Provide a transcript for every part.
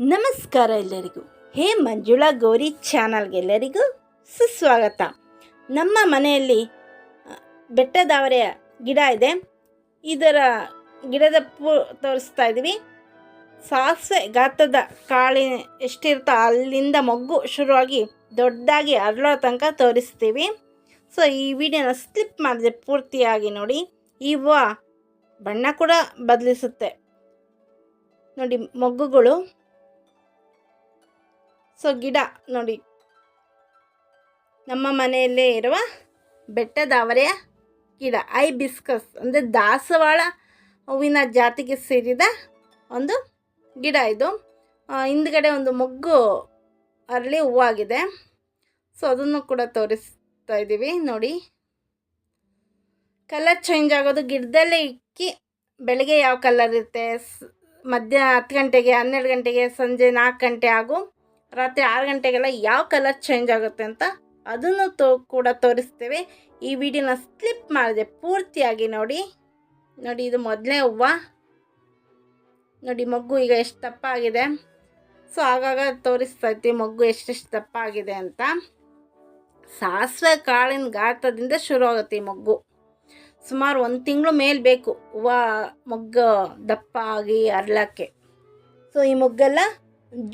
ನಮಸ್ಕಾರ ಎಲ್ಲರಿಗೂ. ಹೇ ಮಂಜುಳಾ ಗೌರಿ ಚಾನಲ್ಗೆಲ್ಲರಿಗೂ ಸುಸ್ವಾಗತ. ನಮ್ಮ ಮನೆಯಲ್ಲಿ ಬೆಟ್ಟದಾವರೆಯ ಗಿಡ ಇದೆ. ಇದರ ಗಿಡದ ಪೂ ತೋರಿಸ್ತಾ ಇದ್ದೀವಿ. ಸಾಸಿವೆ ಗಾತ್ರದ ಕಾಳಿ ಎಷ್ಟಿರುತ್ತೋ ಅಲ್ಲಿಂದ ಮೊಗ್ಗು ಶುರುವಾಗಿ ದೊಡ್ಡದಾಗಿ ಅರಳೋ ತನಕ ತೋರಿಸ್ತೀವಿ. ಸೊ ಈ ವಿಡಿಯೋನ ಸ್ಲಿಪ್ ಮಾಡಿದೆ ಪೂರ್ತಿಯಾಗಿ ನೋಡಿ. ಹೂವು ಬಣ್ಣ ಕೂಡ ಬದಲಿಸುತ್ತೆ. ನೋಡಿ, ಮೊಗ್ಗುಗಳು ಸೊ ಗಿಡ ನೋಡಿ. ನಮ್ಮ ಮನೆಯಲ್ಲೇ ಇರುವ ಬೆಟ್ಟದ ಅವರೆಯ ಗಿಡ ಐ ಬಿಸ್ಕಸ್ ಅಂದರೆ ದಾಸವಾಳ ಹೂವಿನ ಜಾತಿಗೆ ಸೇರಿದ ಒಂದು ಗಿಡ ಇದು. ಹಿಂದ್ಗಡೆ ಒಂದು ಮೊಗ್ಗು ಅರಳಿ ಹೂವಾಗಿದೆ. ಸೊ ಅದನ್ನು ಕೂಡ ತೋರಿಸ್ತಾ ಇದ್ದೀವಿ ನೋಡಿ. ಕಲರ್ ಚೇಂಜ್ ಆಗೋದು ಗಿಡದಲ್ಲೇ ಇಕ್ಕಿ, ಬೆಳಗ್ಗೆ ಯಾವ ಕಲರ್ ಇರುತ್ತೆ? ಮಧ್ಯಾಹ್ನ ಮಧ್ಯ ಹತ್ತು ಗಂಟೆಗೆ, ಹನ್ನೆರಡು ಗಂಟೆಗೆ, ಸಂಜೆ ನಾಲ್ಕು ಗಂಟೆ ಹಾಗೂ ರಾತ್ರಿ ಆರು ಗಂಟೆಗೆಲ್ಲ ಯಾವ ಕಲರ್ ಚೇಂಜ್ ಆಗುತ್ತೆ ಅಂತ ಅದನ್ನು ತೋ ಕೂಡ ತೋರಿಸ್ತೇವೆ. ಈ ವಿಡಿಯೋನ ಸ್ಲಿಪ್ ಮಾಡಿದೆ ಪೂರ್ತಿಯಾಗಿ ನೋಡಿ. ನೋಡಿ ಇದು ಮೊದಲನೇ ಹೂವು. ನೋಡಿ ಮಗ್ಗು ಈಗ ಎಷ್ಟು ದಪ್ಪ ಆಗಿದೆ ಸೊ ಆಗಾಗ ತೋರಿಸ್ತಾ ಇರ್ತೀವಿ ಮಗ್ಗು ಎಷ್ಟೆಷ್ಟು ದಪ್ಪ ಆಗಿದೆ ಅಂತ. ಸಾಸಿವೆ ಕಾಳಿನ ಗಾತ್ರದಿಂದ ಶುರು ಆಗುತ್ತೆ ಈ ಮಗ್ಗು. ಸುಮಾರು ಒಂದು ತಿಂಗಳು ಮೇಲೆ ಬೇಕು ಹೂವು ಮೊಗ್ಗು ದಪ್ಪ ಆಗಿ ಅರಳಕ್ಕೆ ಸೊ ಈ ಮೊಗ್ಗೆಲ್ಲ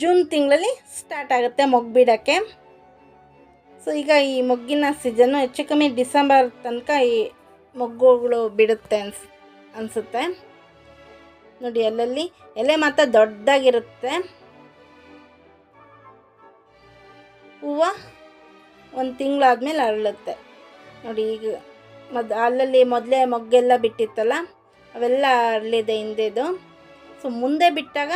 ಜೂನ್ ತಿಂಗಳಲ್ಲಿ ಸ್ಟಾರ್ಟ್ ಆಗುತ್ತೆ ಮೊಗ್ಗು ಬಿಡೋಕ್ಕೆ. ಸೊ ಈಗ ಈ ಮೊಗ್ಗಿನ ಸೀಸನ್ನು ಹೆಚ್ಚು ಕಮ್ಮಿ ಡಿಸೆಂಬರ್ ತನಕ ಈ ಮೊಗ್ಗುಗಳು ಬಿಡುತ್ತೆ ಅನ್ಸ್, ಅನಿಸುತ್ತೆ. ನೋಡಿ, ಅಲ್ಲಲ್ಲಿ ಎಲೆ ಮಾತ್ರ ದೊಡ್ಡದಾಗಿರುತ್ತೆ. ಹೂವು ಒಂದು ತಿಂಗಳಾದ್ಮೇಲೆ ಅರಳುತ್ತೆ. ನೋಡಿ, ಈಗ ಮದ್, ಅಲ್ಲಲ್ಲಿ ಮೊದಲೇ ಮೊಗ್ಗೆಲ್ಲ ಬಿಟ್ಟಿತ್ತಲ್ಲ, ಅವೆಲ್ಲ ಅರಳಿದೆ ಹಿಂದೆದು ಸೊ ಮುಂದೆ ಬಿಟ್ಟಾಗ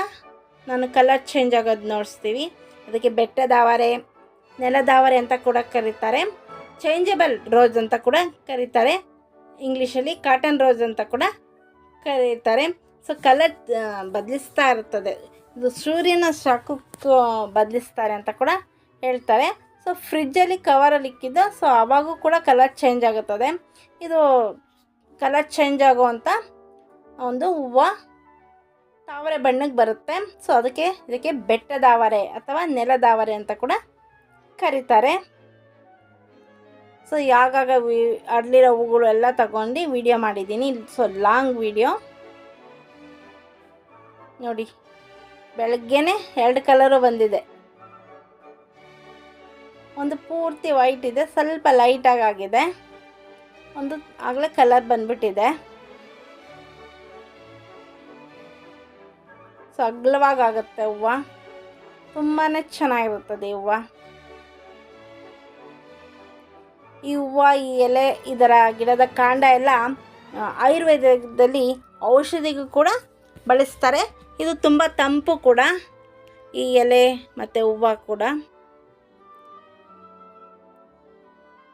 ನಾನು ಕಲರ್ ಚೇಂಜ್ ಆಗೋದು ನೋಡಿಸ್ತೀವಿ. ಅದಕ್ಕೆ ಬೆಟ್ಟದಾವರೆ ನೆಲದಾವರೆ ಅಂತ ಕೂಡ ಕರೀತಾರೆ. ಚೇಂಜಬಲ್ ರೋಸ್ ಅಂತ ಕೂಡ ಕರೀತಾರೆ. ಇಂಗ್ಲೀಷಲ್ಲಿ ಕಾಟನ್ ರೋಸ್ ಅಂತ ಕೂಡ ಕರೀತಾರೆ. ಸೊ ಕಲರ್ ಬದಲಿಸ್ತಾ ಇರ್ತದೆ. ಇದು ಸೂರ್ಯನ ಶಾಖಕ್ಕೆ ಬದಲಿಸ್ತಾರೆ ಅಂತ ಕೂಡ ಹೇಳ್ತಾರೆ. ಸೊ ಫ್ರಿಜ್ಜಲ್ಲಿ ಕವರಲ್ಲಿ ಇಕ್ಕಿದ್ದು ಸೊ ಆವಾಗೂ ಕೂಡ ಕಲರ್ ಚೇಂಜ್ ಆಗುತ್ತದೆ. ಇದು ಕಲರ್ ಚೇಂಜ್ ಆಗುವಂಥ ಒಂದು ಹೂವು ತಾವರೆ ಬಣ್ಣಕ್ಕೆ ಬರುತ್ತೆ. ಸೊ ಅದಕ್ಕೆ ಇದಕ್ಕೆ ಬೆಟ್ಟದಾವರೆ ಅಥವಾ ನೆಲದಾವರೆ ಅಂತ ಕೂಡ ಕರೀತಾರೆ. ಸೊ ಯಾವಾಗ ವಿ ಅಡ್ಲಿರೋ ಹೂಗಳು ಎಲ್ಲ ತಗೊಂಡು ವಿಡಿಯೋ ಮಾಡಿದ್ದೀನಿ. ಸೊ ಲಾಂಗ್ ವಿಡಿಯೋ ನೋಡಿ, ಬೆಳಗ್ಗೆನೆ ಎರಡು ಕಲರು ಬಂದಿದೆ. ಒಂದು ಪೂರ್ತಿ ವೈಟ್ ಇದೆ, ಸ್ವಲ್ಪ ಲೈಟಾಗಿ ಆಗಿದೆ. ಒಂದು ಆಗಲೇ ಕಲರ್ ಬಂದ್ಬಿಟ್ಟಿದೆ. ಸೊ ಅಗ್ಲವಾಗುತ್ತೆ ಹೂವು ತುಂಬಾ ಚೆನ್ನಾಗಿರುತ್ತದೆ ಹೂವು ಈ ಹೂವು ಈ ಎಲೆ ಇದರ ಗಿಡದ ಕಾಂಡ ಎಲ್ಲ ಆಯುರ್ವೇದದಲ್ಲಿ ಔಷಧಿಗೂ ಕೂಡ ಬಳಸ್ತಾರೆ. ಇದು ತುಂಬ ತಂಪು ಕೂಡ, ಈ ಎಲೆ ಮತ್ತು ಹೂವು ಕೂಡ.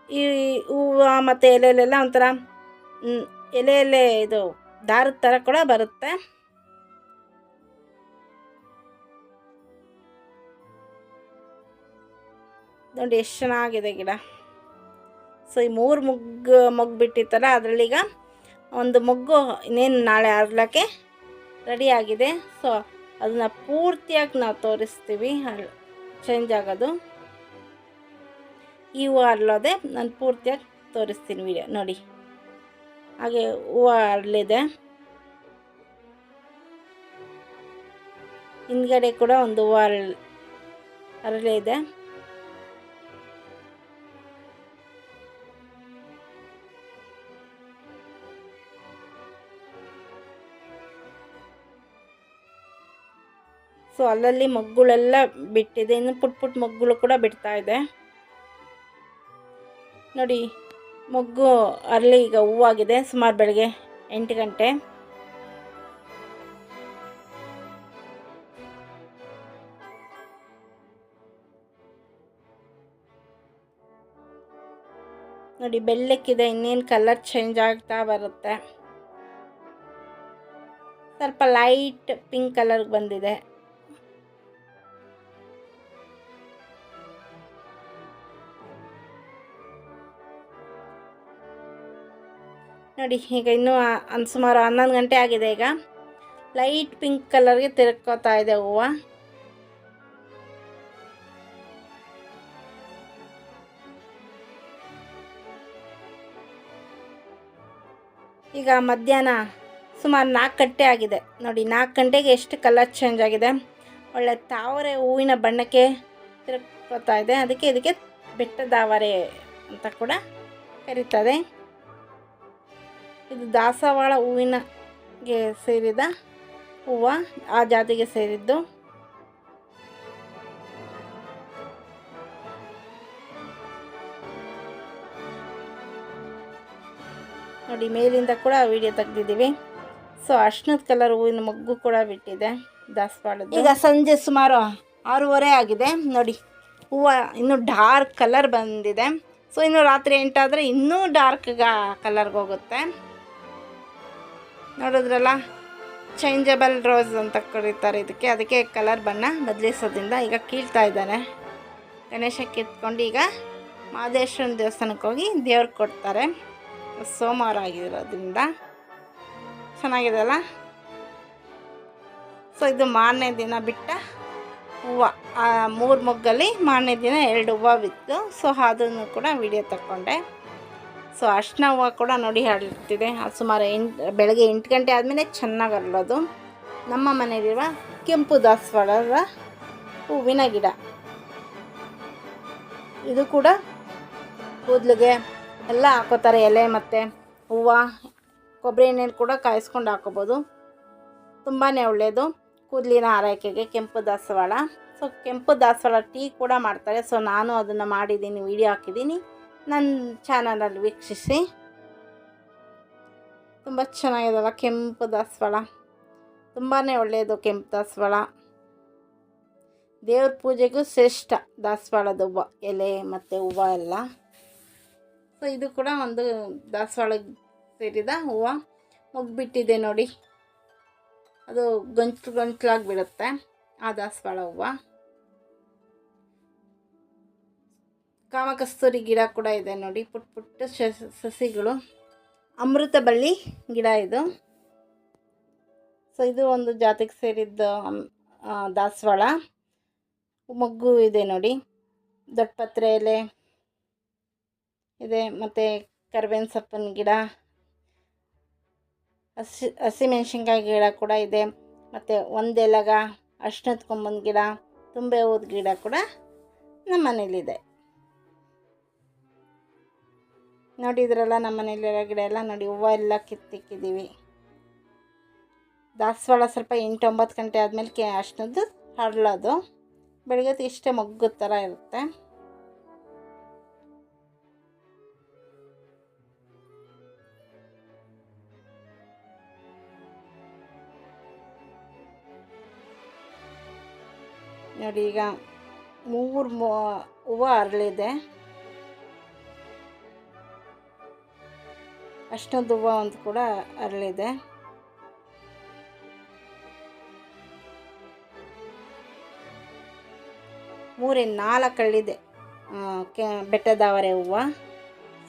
ಈ ಹೂವು ಮತ್ತು ಎಲೆಲೆಲ್ಲ ಒಂಥರ ಎಲೆ ಎಲೆ ಇದು ದಾರದ ಥರ ಕೂಡ ಬರುತ್ತೆ. ನೋಡಿ ಎಷ್ಟು ಚೆನ್ನಾಗಿದೆ ಗಿಡ. ಸೊ ಈ ಮೂರು ಮೊಗ್ಗು ಮೊಗ್ಗು ಬಿಟ್ಟಿತ್ತಲ್ಲ ಅದರಲ್ಲೀಗ ಒಂದು ಮೊಗ್ಗು, ಇನ್ನೇನು ನಾಳೆ ಅರ್ಲಕ್ಕೆ ಆಗಿದೆ. ಸೊ ಅದನ್ನು ಪೂರ್ತಿಯಾಗಿ ನಾವು ತೋರಿಸ್ತೀವಿ. ಚೇಂಜ್ ಆಗೋದು. ಈ ಹೂವು ಅರಳೋದೆ ನಾನು ಪೂರ್ತಿಯಾಗಿ ತೋರಿಸ್ತೀನಿ ವಿಡಿಯೋ ನೋಡಿ. ಹಾಗೆ ಹೂವು ಅರಳಿದೆ. ಹಿಂದ್ಗಡೆ ಕೂಡ ಒಂದು ಹೂವು ಅರಳ್, ಅರಳಿದೆ. ಸೊ ಅಲ್ಲಲ್ಲಿ ಮಗ್ಗುಳೆಲ್ಲ ಬಿಟ್ಟಿದೆ. ಇನ್ನು ಪುಟ್ ಪುಟ್ ಮಗ್ಗುಳು ಕೂಡ ಬಿಡ್ತಾ ಇದೆ. ನೋಡಿ, ಮೊಗ್ಗು ಅರಳಿ ಈಗ ಹೂವಾಗಿದೆ. ಸುಮಾರು ಬೆಳಗ್ಗೆ ಎಂಟು ಗಂಟೆ. ನೋಡಿ, ಬೆಳ್ಳಕ್ಕಿದೆ. ಇನ್ನೇನು ಕಲರ್ ಚೇಂಜ್ ಆಗ್ತಾ ಬರುತ್ತೆ. ಸ್ವಲ್ಪ ಲೈಟ್ ಪಿಂಕ್ ಕಲರ್ಗೆ ಬಂದಿದೆ. ನೋಡಿ, ಈಗ ಇನ್ನೂ ಒಂದು ಸುಮಾರು ಹನ್ನೊಂದು ಗಂಟೆ ಆಗಿದೆ ಈಗ. ಲೈಟ್ ಪಿಂಕ್ ಕಲರ್ಗೆ ತಿರ್ಕೋತಾ ಇದೆ ಹೂವು. ಈಗ ಮಧ್ಯಾಹ್ನ ಸುಮಾರು ನಾಲ್ಕು ಗಂಟೆ ಆಗಿದೆ. ನೋಡಿ, ನಾಲ್ಕು ಗಂಟೆಗೆ ಎಷ್ಟು ಕಲರ್ ಚೇಂಜ್ ಆಗಿದೆ. ಒಳ್ಳೆ ತಾವರೆ ಹೂವಿನ ಬಣ್ಣಕ್ಕೆ ತಿರ್ಕೋತಾ ಇದೆ. ಅದಕ್ಕೆ ಇದಕ್ಕೆ ಬೆಟ್ಟದಾವರೆ ಅಂತ ಕೂಡ ಕರೀತದೆ. ಇದು ದಾಸವಾಳ ಹೂವಿನಗೆ ಸೇರಿದ ಹೂವು ಆ ಜಾತಿಗೆ ಸೇರಿದ್ದು. ನೋಡಿ, ಮೇಲಿಂದ ಕೂಡ ವಿಡಿಯೋ ತೆಗೆದಿದ್ದೀವಿ. ಸೊ ಅರ್ಶಿನದ ಕಲರ್ ಹೂವಿನ ಮಗ್ಗು ಕೂಡ ಬಿಟ್ಟಿದೆ ದಾಸವಾಳದ ಈಗ ಸಂಜೆ ಸುಮಾರು ಆರೂವರೆ ಆಗಿದೆ. ನೋಡಿ, ಹೂವು ಇನ್ನೂ ಡಾರ್ಕ್ ಕಲರ್ ಬಂದಿದೆ. ಸೊ ಇನ್ನು ರಾತ್ರಿ ಎಂಟಾದರೆ ಇನ್ನೂ ಡಾರ್ಕ್ ಕಲರ್ಗೆ ಹೋಗುತ್ತೆ. ನೋಡಿದ್ರಲ್ಲ? ಚೇಂಜಬಲ್ ರೋಸ್ ಅಂತ ಕರೀತಾರೆ ಇದಕ್ಕೆ. ಅದಕ್ಕೆ ಕಲರ್ ಬಣ್ಣ ಬದಲಿಸೋದ್ರಿಂದ ಈಗ ಕೀಳ್ತಾ ಇದ್ದಾನೆ. ಗಣೇಶ ಕಿತ್ಕೊಂಡು ಈಗ ಮಹದೇಶ್ವರನ ದೇವಸ್ಥಾನಕ್ಕೆ ಹೋಗಿ ದೇವ್ರಿಗೆ ಕೊಡ್ತಾರೆ. ಸೋಮವಾರ ಆಗಿರೋದ್ರಿಂದ. ಚೆನ್ನಾಗಿದೆ ಅಲ್ಲ? ಸೊ ಇದು ಮಾರನೇ ದಿನ ಬಿಟ್ಟ ಹೂವು. ಮೂರು ಮೊಗ್ಗಲ್ಲಿ ಮಾರನೇ ದಿನ ಎರಡು ಹೂವು ಬಿತ್ತು. ಸೊ ಅದನ್ನು ಕೂಡ ವಿಡಿಯೋ ತಗೊಂಡೆ ಸೊ ಅರ್ಶಿನ ಹೂವು ಕೂಡ ನೋಡಿ ಹರಡ್ತಿದೆ. ಅದು ಸುಮಾರು ಎಂಟು, ಬೆಳಗ್ಗೆ ಎಂಟು ಗಂಟೆ ಆದಮೇಲೆ ಚೆನ್ನಾಗಿ ಅರಳೋದು ನಮ್ಮ ಮನೆಯಲ್ಲಿರುವ ಕೆಂಪು ದಾಸವಾಳದ ಹೂವಿನ ಗಿಡ. ಇದು ಕೂಡ ಕೂದಲಿಗೆ ಎಲ್ಲ ಹಾಕೋತಾರೆ, ಎಲೆ ಮತ್ತು ಹೂವು, ಕೊಬ್ಬರಿ ಎಣ್ಣೆಲಿ ಕೂಡ ಕಾಯಿಸ್ಕೊಂಡು ಹಾಕೋಬೋದು. ತುಂಬಾ ಒಳ್ಳೆಯದು ಕೂದಲಿನ ಆರೈಕೆಗೆ ಕೆಂಪು ದಾಸವಾಳ. ಸೊ ಕೆಂಪು ದಾಸವಾಳ ಟೀ ಕೂಡ ಮಾಡ್ತಾರೆ. ಸೊ ನಾನು ಅದನ್ನು ಮಾಡಿದ್ದೀನಿ, ವಿಡಿಯೋ ಹಾಕಿದ್ದೀನಿ. ನನ್ನ ಚಾನಲಲ್ಲಿ ವೀಕ್ಷಿಸಿ. ತುಂಬ ಚೆನ್ನಾಗಿದಲ್ಲ ಕೆಂಪು ದಾಸವಾಳ. ತುಂಬಾ ಒಳ್ಳೆಯದು ಕೆಂಪು ದಾಸವಾಳ. ದೇವ್ರ ಪೂಜೆಗೂ ಶ್ರೇಷ್ಠ ದಾಸವಾಳದ ಹೂವು ಎಲೆ ಮತ್ತು ಹೂವು ಎಲ್ಲ. ಸೊ ಇದು ಕೂಡ ಒಂದು ದಾಸವಾಳಕ್ಕೆ ಸೇರಿದ ಹೂವು ಮುಗ್ಬಿಟ್ಟಿದೆ ನೋಡಿ. ಅದು ಗಂಟ್ಲು ಗಂಟ್ಲಾಗಿ ಬಿಡುತ್ತೆ, ಆ ದಾಸವಾಳ ಹೂವು ಕಾಮಕಸ್ತೂರಿ ಗಿಡ ಕೂಡ ಇದೆ ನೋಡಿ. ಪುಟ್ಟ ಪುಟ್ಟ ಸಸಿಗಳು. ಅಮೃತ ಬಳ್ಳಿ ಗಿಡ ಇದು. ಸೊ ಇದು ಒಂದು ಜಾತಿಗೆ ಸೇರಿದ್ದ ದಾಸವಾಳ. ಮೊಗ್ಗು ಇದೆ ನೋಡಿ. ದೊಡ್ಡಪತ್ರೆ ಎಲೆ ಇದೆ. ಮತ್ತು ಕರ್ಬೇವಿನ ಸೊಪ್ಪಿನ ಗಿಡ. ಹಸಿ ಹಸಿಮೆಣ್ಸಿನ್ಕಾಯಿ ಗಿಡ ಕೂಡ ಇದೆ. ಮತ್ತು ಒಂದೆಲಗ ಅರ್ಶಿನದ ಕೊಂಬನ ಗಿಡ, ತುಂಬೆ ಹೂದ ಗಿಡ ಕೂಡ ನಮ್ಮ ಮನೇಲಿದೆ ನೋಡಿದ್ರಲ್ಲ ನಮ್ಮ ಮನೇಲಿರೋ ಗಿಡ ಎಲ್ಲ ನೋಡಿ, ಹೂವು ಎಲ್ಲ ಕಿತ್ತಿಕ್ಕಿದ್ದೀವಿ ದಾಸವಾಳ ಸ್ವಲ್ಪ ಎಂಟು ಒಂಬತ್ತು ಗಂಟೆ ಆದಮೇಲೆ ಕೆ, ಅಷ್ಟೊಂದು ಹರಳೋದು. ಬೆಳಗ್ಗೆ ಇಷ್ಟೇ ಮೊಗ್ಗು ಥರ ಇರುತ್ತೆ. ನೋಡಿ ಈಗ ಮೂರು ಮೂ, ಹೂವು ಅರಳಿದೆ ಅಷ್ಟೊಂದು ಹೂವು ಅಂತ ಕೂಡ ಅರಳಿದೆ. ಮೂರೇ ನಾಲ್ಕು ಅಳ್ಳಿದೆ ಕೆ, ಬೆಟ್ಟದಾವರೆ ಹೂವು.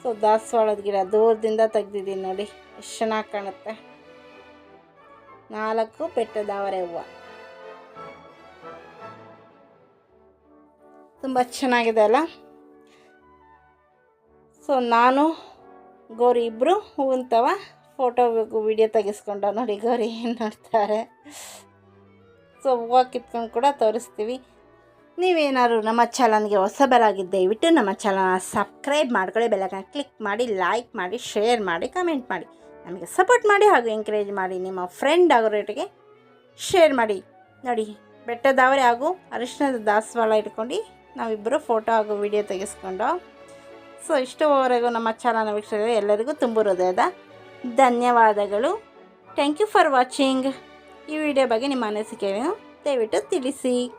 ಸೊ ದಾಸವಾಳದ ಗಿಡ ದೂರದಿಂದ ತೆಗ್ದಿದ್ದೀನಿ ನೋಡಿ, ಎಷ್ಟು ಚೆನ್ನಾಗಿ ಕಾಣುತ್ತೆ. ನಾಲ್ಕು ಬೆಟ್ಟದಾವರೆ ಹೂವು. ತುಂಬ ಚೆನ್ನಾಗಿದೆ ಅಲ್ಲ? ಸೊ ನಾನು ಗೌರಿ ಇಬ್ಬರು ಹೂವಂತವ ಫೋಟೋ ಬೇಕು ವಿಡಿಯೋ ತೆಗೆಸ್ಕೊಂಡು ನೋಡಿ ಗೌರಿ ಏನು ನೋಡ್ತಾರೆ ಸೊ ಹೂವು ಕಿತ್ಕೊಂಡು ಕೂಡ ತೋರಿಸ್ತೀವಿ. ನೀವೇನಾದ್ರು ನಮ್ಮ ಚಾನಲ್ಗೆ ಹೊಸಬರಾಗಿದ್ದ ದಯವಿಟ್ಟು ನಮ್ಮ ಚಾನಲ್ನ ಸಬ್ಸ್ಕ್ರೈಬ್ ಮಾಡ್ಕೊಳ್ಳಿ ಬೆಲ್ಲಕ್ಕೆ ಕ್ಲಿಕ್ ಮಾಡಿ ಲೈಕ್ ಮಾಡಿ ಶೇರ್ ಮಾಡಿ ಕಮೆಂಟ್ ಮಾಡಿ. ನಮಗೆ ಸಪೋರ್ಟ್ ಮಾಡಿ ಹಾಗೂ ಎಂಕರೇಜ್ ಮಾಡಿ ನಿಮ್ಮ ಫ್ರೆಂಡ್ ಆಗೋರೊಟ್ಟಿಗೆ ಶೇರ್ ಮಾಡಿ. ನೋಡಿ ಬೆಟ್ಟದವರೇ ಹಾಗೂ ಅರಿಶಿಣದ ದಾಸವಾಳ ಇಟ್ಕೊಂಡು ನಾವಿಬ್ಬರು ಫೋಟೋ ಹಾಗೂ ವಿಡಿಯೋ ತೆಗೆಸ್ಕೊಂಡು ಸೊ, ಇಷ್ಟುವರೆಗೂ ನಮ್ಮ ಚಾನಲ್ ವೀಕ್ಷಕರು ಎಲ್ಲರಿಗೂ ತುಂಬ ಹೃದಯದ ಧನ್ಯವಾದಗಳು. ಥ್ಯಾಂಕ್ ಯು ಫಾರ್ ವಾಚಿಂಗ್ ಈ ವಿಡಿಯೋ ಬಗ್ಗೆ ನಿಮ್ಮ ಅನಿಸಿಕೆಯನ್ನು ದಯವಿಟ್ಟು ತಿಳಿಸಿ.